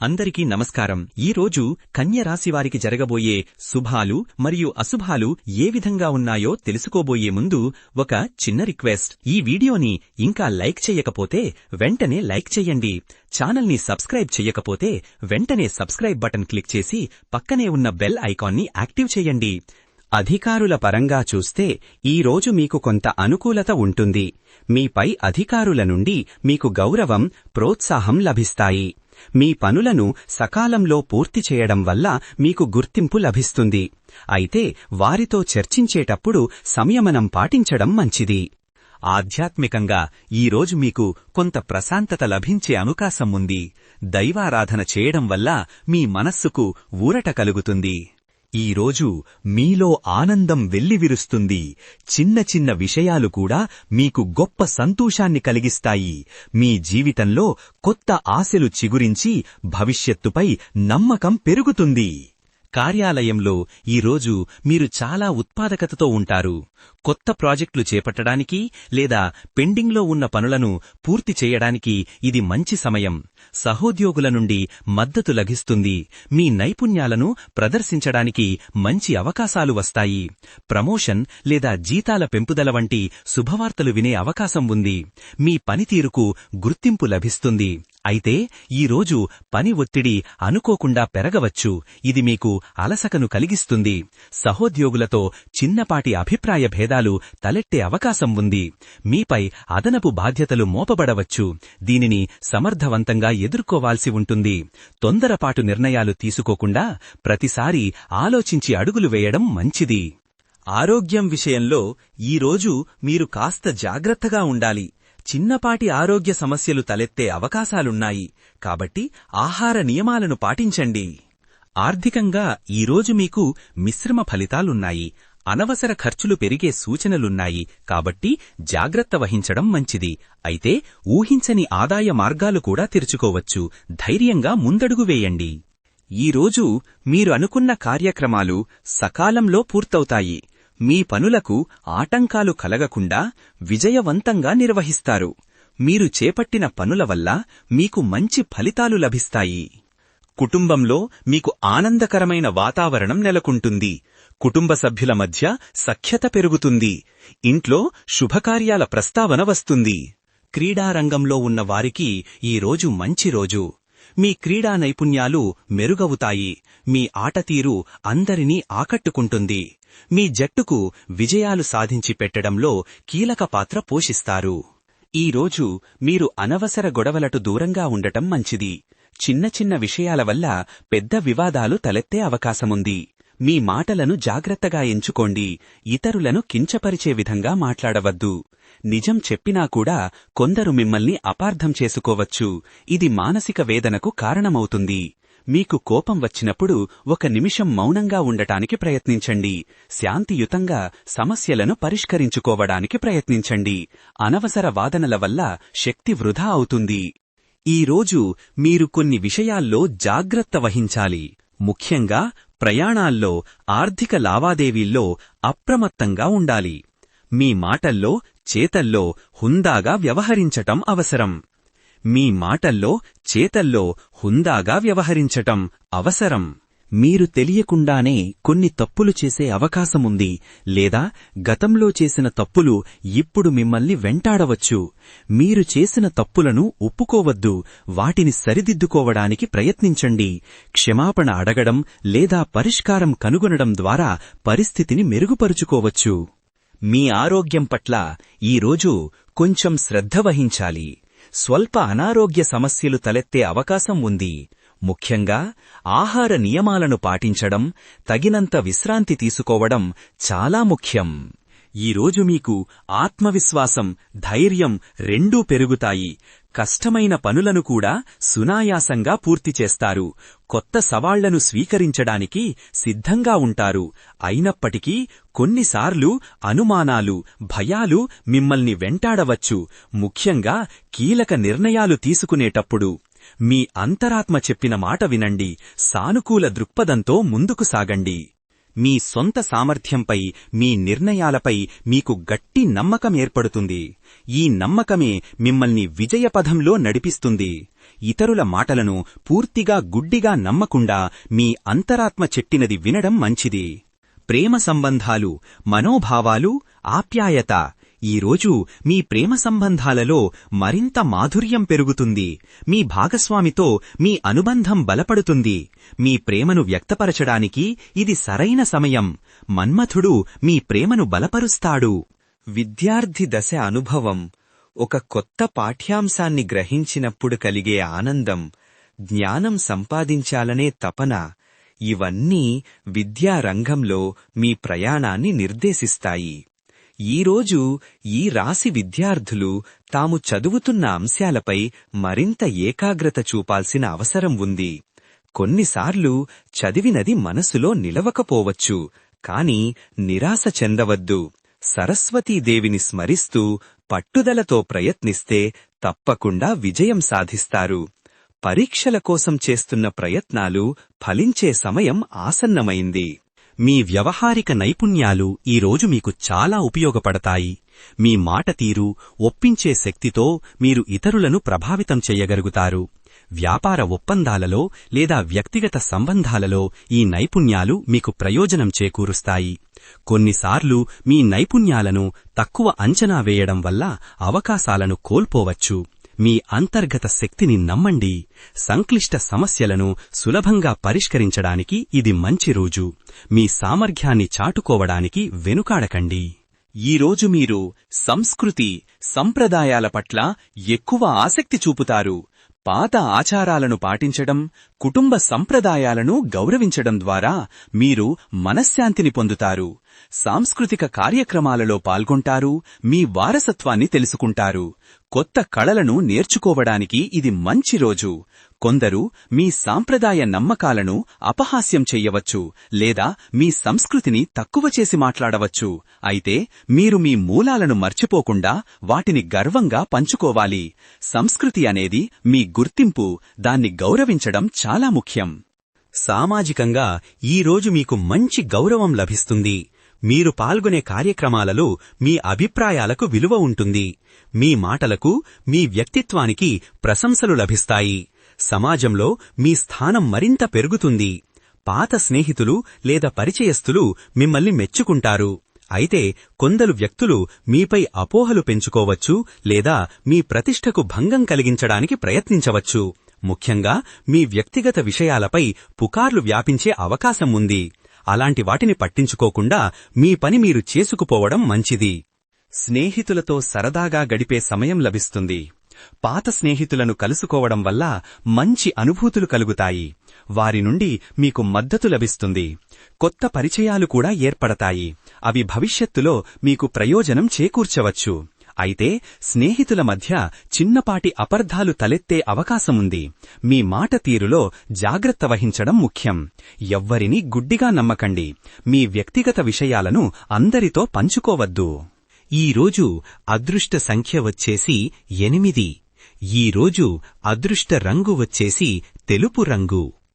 అందరికీ నమస్కారం. ఈ రోజు కన్య రాశి వారికి జరగబోయే శుభాలు మరియు అశుభాలు ఏ విధంగా ఉన్నాయో తెలుసుకోబోయే ముందు ఒక చిన్న రిక్వెస్ట్. ఈ వీడియోని ఇంకా లైక్ చేయకపోతే వెంటనే లైక్ చేయండి. ఛానల్ని సబ్స్క్రైబ్ చేయకపోతే వెంటనే సబ్స్క్రైబ్ బటన్ క్లిక్ చేసి పక్కనే ఉన్న బెల్ ఐకాన్ని యాక్టివ్ చేయండి. అధికారుల పరంగా చూస్తే ఈ రోజు మీకు కొంత అనుకూలత ఉంటుంది. మీపై అధికారుల నుండి మీకు గౌరవం ప్రోత్సాహం లభిస్తాయి. మీ పనులను సకాలంలో పూర్తి చేయడం వల్ల మీకు గుర్తింపు లభిస్తుంది. అయితే వారితో చర్చించేటప్పుడు సంయమనం పాటించడం మంచిది. ఆధ్యాత్మికంగా ఈ రోజు మీకు కొంత ప్రశాంతత లభించే అవకాశం ఉంది. దైవారాధన చేయడం వల్ల మీ మనస్సుకు ఊరట కలుగుతుంది. ఈ రోజు మీలో ఆనందం వెల్లివిరుస్తుంది. చిన్న చిన్న విషయాలు కూడా మీకు గొప్ప సంతోషాన్ని కలిగిస్తాయి. మీ జీవితంలో కొత్త ఆశలు చిగురించి భవిష్యత్తుపై నమ్మకం పెరుగుతుంది. కార్యాలయంలో ఈరోజు మీరు చాలా ఉత్పాదకతతో ఉంటారు. కొత్త ప్రాజెక్టులు చేపట్టడానికి లేదా పెండింగ్లో ఉన్న పనులను పూర్తి చేయడానికి ఇది మంచి సమయం. సహోద్యోగుల నుండి మద్దతు లభిస్తుంది. మీ నైపుణ్యాలను ప్రదర్శించడానికి మంచి అవకాశాలు వస్తాయి. ప్రమోషన్ లేదా జీతాల పెంపుదల వంటి శుభవార్తలు వినే అవకాశం ఉంది. మీ పనితీరుకు గుర్తింపు లభిస్తుంది. అయితే ఈరోజు పని ఒత్తిడి అనుకోకుండా పెరగవచ్చు. ఇది మీకు అలసకను కలిగిస్తుంది. సహోద్యోగులతో చిన్నపాటి అభిప్రాయ భేదాలు తలెట్టే అవకాశం ఉంది. మీపై అదనపు బాధ్యతలు మోపబడవచ్చు. దీనిని సమర్థవంతంగా ఎదుర్కోవాల్సి ఉంటుంది. తొందరపాటు నిర్ణయాలు తీసుకోకుండా ప్రతిసారి ఆలోచించి అడుగులు వేయడం మంచిది. ఆరోగ్యం విషయంలో ఈరోజు మీరు కాస్త జాగ్రత్తగా ఉండాలి. చిన్నపాటి ఆరోగ్య సమస్యలు తలెత్తే అవకాశాలున్నాయి. కాబట్టి ఆహార నియమాలను పాటించండి. ఆర్థికంగా ఈరోజు మీకు మిశ్రమ ఫలితాలున్నాయి. అనవసర ఖర్చులు పెరిగే సూచనలున్నాయి. కాబట్టి జాగ్రత్త వహించడం మంచిది. అయితే ఊహించని ఆదాయ మార్గాలు కూడా తెరుచుకోవచ్చు. ధైర్యంగా ముందడుగు వేయండి. ఈరోజు మీరు అనుకున్న కార్యక్రమాలు సకాలంలో పూర్తవుతాయి. మీ పనులకు ఆటంకాలు కలగకుండా విజయవంతంగా నిర్వహిస్తారు. మీరు చేపట్టిన పనుల వల్ల మీకు మంచి ఫలితాలు లభిస్తాయి. కుటుంబంలో మీకు ఆనందకరమైన వాతావరణం నెలకొంటుంది. కుటుంబ సభ్యుల మధ్య సఖ్యత పెరుగుతుంది. ఇంట్లో శుభకార్యాల ప్రస్తావన వస్తుంది. క్రీడారంగంలో ఉన్న వారికి ఈ రోజు మంచి రోజు. మీ క్రీడా నైపుణ్యాలు మెరుగవుతాయి. మీ ఆటతీరు అందరినీ ఆకట్టుకుంటుంది. మీ జట్టుకు విజయాలు సాధించి పెట్టడంలో కీలక పాత్ర పోషిస్తారు. ఈ రోజు మీరు అనవసర గొడవలటు దూరంగా ఉండటం మంచిది. చిన్న చిన్న విషయాల వల్ల పెద్ద వివాదాలు తలెత్తే అవకాశముంది. మీ మాటలను జాగ్రత్తగా ఎంచుకోండి. ఇతరులను కించపరిచే విధంగా మాట్లాడవద్దు. నిజం చెప్పినా కూడా కొందరు మిమ్మల్ని అపార్థం చేసుకోవచ్చు. ఇది మానసిక వేదనకు కారణమవుతుంది. మీకు కోపం వచ్చినప్పుడు ఒక నిమిషం మౌనంగా ఉండటానికి ప్రయత్నించండి. శాంతియుతంగా సమస్యలను పరిష్కరించుకోవడానికి ప్రయత్నించండి. అనవసర వాదనల వల్ల శక్తి వృధా అవుతుంది. ఈ రోజు మీరు కొన్ని విషయాల్లో జాగ్రత్త వహించాలి. ముఖ్యంగా ప్రయాణాల్లో ఆర్థిక లావాదేవీల్లో అప్రమత్తంగా ఉండాలి. మీ మాటల్లో చేతల్లో హుందాగా వ్యవహరించటం అవసరం. మీ మాటల్లో చేతల్లో హుందాగా వ్యవహరించటం అవసరం. మీరు తెలియకుండానే కొన్ని తప్పులు చేసే అవకాశముంది లేదా గతంలో చేసిన తప్పులు ఇప్పుడు మిమ్మల్ని వెంటాడవచ్చు. మీరు చేసిన తప్పులను ఒప్పుకోవద్దు వాటిని సరిదిద్దుకోవడానికి ప్రయత్నించండి. క్షమాపణ అడగడం లేదా పరిష్కారం కనుగొనడం ద్వారా పరిస్థితిని మెరుగుపరుచుకోవచ్చు. మీ ఆరోగ్యం పట్ల ఈరోజు కొంచెం శ్రద్ధ వహించాలి. స్వల్ప అనారోగ్య సమస్యలు తలెత్తే అవకాశం ఉంది. ముఖ్యంగా ఆహార నియమాలను పాటించడం తగినంత విశ్రాంతి తీసుకోవడం చాలా ముఖ్యం. ఈరోజు మీకు ఆత్మవిశ్వాసం ధైర్యం రెండూ పెరుగుతాయి. కష్టమైన పనులను కూడా సునాయాసంగా పూర్తి చేస్తారు. కొత్త సవాళ్ళను స్వీకరించడానికి సిద్ధంగా ఉంటారు. అయినప్పటికీ కొన్నిసార్లు అనుమానాలు భయాలు మిమ్మల్ని వెంటాడవచ్చు. ముఖ్యంగా కీలక నిర్ణయాలు తీసుకునేటప్పుడు. మీ అంతరాత్మ చెప్పిన మాట వినండి. సానుకూల దృక్పథంతో ముందుకు సాగండి. మీ సొంత సామర్థ్యంపై మీ నిర్ణయాలపై మీకు గట్టి నమ్మకం ఏర్పడుతుంది. ఈ నమ్మకమే మిమ్మల్ని విజయపథంలో నడిపిస్తుంది. ఇతరుల మాటలను పూర్తిగా గుడ్డిగా నమ్మకుండా మీ అంతరాత్మ చెట్టినది వినడం మంచిది. ప్రేమ సంబంధాలు మనోభావాలు ఆప్యాయత ఈరోజు మీ ప్రేమ సంబంధాలలో మరింత మాధుర్యం పెరుగుతుంది. మీ భాగస్వామితో మీ అనుబంధం బలపడుతుంది. మీ ప్రేమను వ్యక్తపరచడానికి ఇది సరైన సమయం. మన్మథుడు మీ ప్రేమను బలపరుస్తాడు. విద్యార్థి దశ అనుభవం. ఒక కొత్త పాఠ్యాంశాన్ని గ్రహించినప్పుడు కలిగే ఆనందం జ్ఞానం సంపాదించాలనే తపన ఇవన్నీ విద్యారంగంలో మీ ప్రయాణాన్ని నిర్దేశిస్తాయి. ఈరోజు ఈ రాశి విద్యార్థులు తాము చదువుతున్న అంశాలపై మరింత ఏకాగ్రత చూపాల్సిన అవసరం ఉంది. కొన్నిసార్లు చదివినది మనసులో నిలవకపోవచ్చు కాని నిరాశ చెందవద్దు. సరస్వతీదేవిని స్మరిస్తూ పట్టుదలతో ప్రయత్నిస్తే తప్పకుండా విజయం సాధిస్తారు. పరీక్షల కోసం చేస్తున్న ప్రయత్నాలు ఫలించే సమయం ఆసన్నమైంది. మీ వ్యవహారిక నైపుణ్యాలు ఈరోజు మీకు చాలా ఉపయోగపడతాయి. మీ మాట తీరు ఒప్పించే శక్తితో మీరు ఇతరులను ప్రభావితం చేయగలుగుతారు. వ్యాపార ఒప్పందాలలో లేదా వ్యక్తిగత సంబంధాలలో ఈ నైపుణ్యాలు మీకు ప్రయోజనం చేకూరుస్తాయి. కొన్నిసార్లు మీ నైపుణ్యాలను తక్కువ అంచనా వేయడం వల్ల అవకాశాలను కోల్పోవచ్చు. మీ అంతర్గత శక్తిని నమ్మండి. సంక్లిష్ట సమస్యలను సులభంగా పరిష్కరించడానికి ఇది మంచి రోజు. మీ సామర్థ్యాన్ని చాటుకోవడానికి వెనుకాడకండి. ఈరోజు మీరు సంస్కృతి సంప్రదాయాల పట్ల ఎక్కువ ఆసక్తి చూపుతారు. పాత ఆచారాలను పాటించడం కుటుంబ సంప్రదాయాలను గౌరవించడం ద్వారా మీరు మనశ్శాంతిని పొందుతారు. సాంస్కృతిక కార్యక్రమాలలో పాల్గొంటారు మీ వారసత్వాన్ని తెలుసుకుంటారు. కొత్త కళలను నేర్చుకోవడానికి ఇది మంచి రోజు. కొందరు మీ సాంప్రదాయ నమ్మకాలను అపహాస్యం చెయ్యవచ్చు లేదా మీ సంస్కృతిని తక్కువ చేసి మాట్లాడవచ్చు. అయితే మీరు మీ మూలాలను మర్చిపోకుండా వాటిని గర్వంగా పంచుకోవాలి. సంస్కృతి అనేది మీ గుర్తింపు దాన్ని గౌరవించడం చాలా ముఖ్యం. సామాజికంగా ఈరోజు మీకు మంచి గౌరవం లభిస్తుంది. మీరు పాల్గొనే కార్యక్రమాలలో మీ అభిప్రాయాలకు విలువ ఉంటుంది. మీ మాటలకు మీ వ్యక్తిత్వానికి ప్రశంసలు లభిస్తాయి. సమాజంలో మీ స్థానం మరింత పెరుగుతుంది. పాత స్నేహితులు లేదా పరిచయస్తులు మిమ్మల్ని మెచ్చుకుంటారు. అయితే కొందరు వ్యక్తులు మీపై అపోహలు పెంచుకోవచ్చు లేదా మీ ప్రతిష్టకు భంగం కలిగించడానికి ప్రయత్నించవచ్చు. ముఖ్యంగా మీ వ్యక్తిగత విషయాలపై పుకార్లు వ్యాపించే అవకాశం ఉంది. అలాంటి వాటిని పట్టించుకోకుండా మీ పని మీరు చేసుకుపోవడం మంచిది. స్నేహితులతో సరదాగా గడిపే సమయం లభిస్తుంది. పాత స్నేహితులను కలుసుకోవడం వల్ల మంచి అనుభూతులు కలుగుతాయి. వారి నుండి మీకు మద్దతు లభిస్తుంది. కొత్త పరిచయాలు కూడా ఏర్పడతాయి. అవి భవిష్యత్తులో మీకు ప్రయోజనం చేకూర్చవచ్చు. అయితే స్నేహితుల మధ్య చిన్నపాటి అపర్ధాలు తలెత్తే అవకాశముంది. మీ మాట తీరులో జాగ్రత్త వహించడం ముఖ్యం. ఎవ్వరినీ గుడ్డిగా నమ్మకండి. మీ వ్యక్తిగత విషయాలను అందరితో పంచుకోవద్దు. ఈరోజు అదృష్ట సంఖ్య వచ్చేసి ఎనిమిది. ఈరోజు అదృష్ట రంగు వచ్చేసి తెలుపు రంగు.